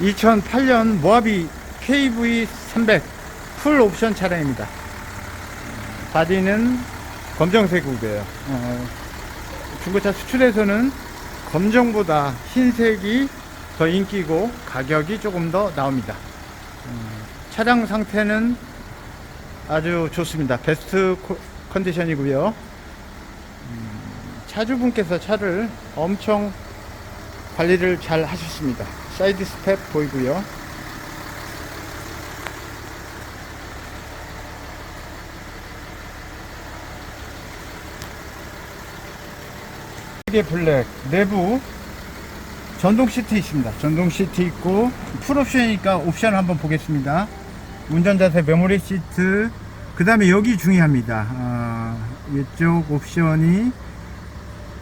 2008년 모하비 KV300 풀 옵션 차량입니다. 바디는 검정색이고요. 어, 중고차 수출에서는 검정보다 흰색이 더 인기고 가격이 조금 더 나옵니다. 음, 차량 상태는 아주 좋습니다. 베스트 코- 컨디션이고요. 음, 차주분께서 차를 엄청 관리를 잘 하셨습니다. 사이드 스텝 보이고요. 블랙 내부 전동 시트 있습니다. 전동 시트 있고 풀옵션이니까 옵션 한번 보겠습니다. 운전자세 메모리 시트 그 다음에 여기 중요합니다. 어, 이쪽 옵션이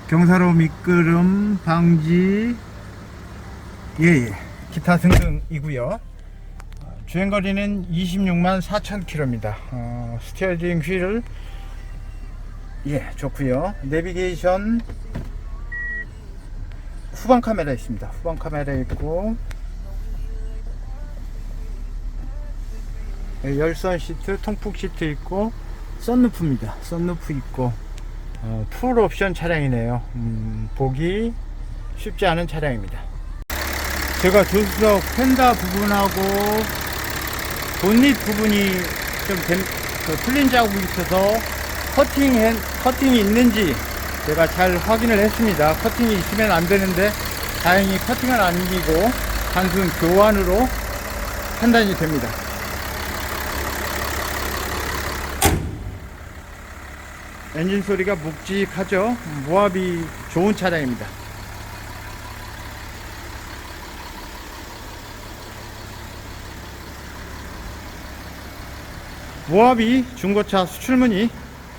경사로 미끄럼 방지 예 예 기타 등등이고요. 어, 주행 거리는 26만 4천 킬로입니다. 어, 스티어링 휠을 예 좋고요. 내비게이션 후방 카메라 있습니다. 후방 카메라 있고 예, 열선 시트, 통풍 시트 있고 썬루프입니다. 썬루프 있고 어, 풀 옵션 차량이네요. 음, 보기 쉽지 않은 차량입니다. 제가 조수석 펜다 부분하고 본닛 부분이 좀 된, 그 풀린 자국이 있어서 커팅 해, 커팅이 있는지 제가 잘 확인을 했습니다. 커팅이 있으면 안 되는데 다행히 커팅은 안 이기고 단순 교환으로 판단이 됩니다. 엔진 소리가 묵직하죠. 모압이 좋은 차량입니다. 모압이 중고차 수출문의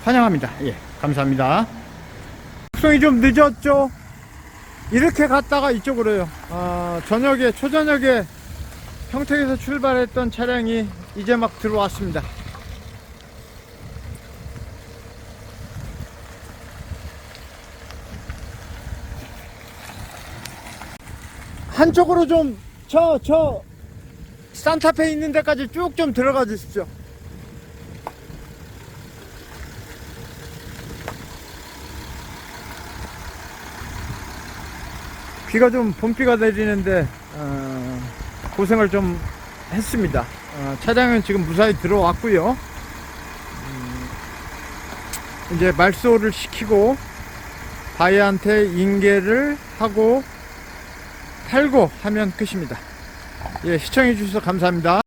환영합니다. 예, 감사합니다. 속성이 좀 늦었죠? 이렇게 갔다가 이쪽으로요. 아, 저녁에, 초저녁에 평택에서 출발했던 차량이 이제 막 들어왔습니다. 한쪽으로 좀, 저, 저, 산타페 있는 데까지 쭉 좀 들어가 주십시오. 비가 좀 봄비가 내리는데 어, 고생을 좀 했습니다. 어, 차량은 지금 무사히 들어왔고요. 음, 이제 말소를 시키고 바이한테 인계를 하고 팔고 하면 끝입니다. 예, 시청해 주셔서 감사합니다.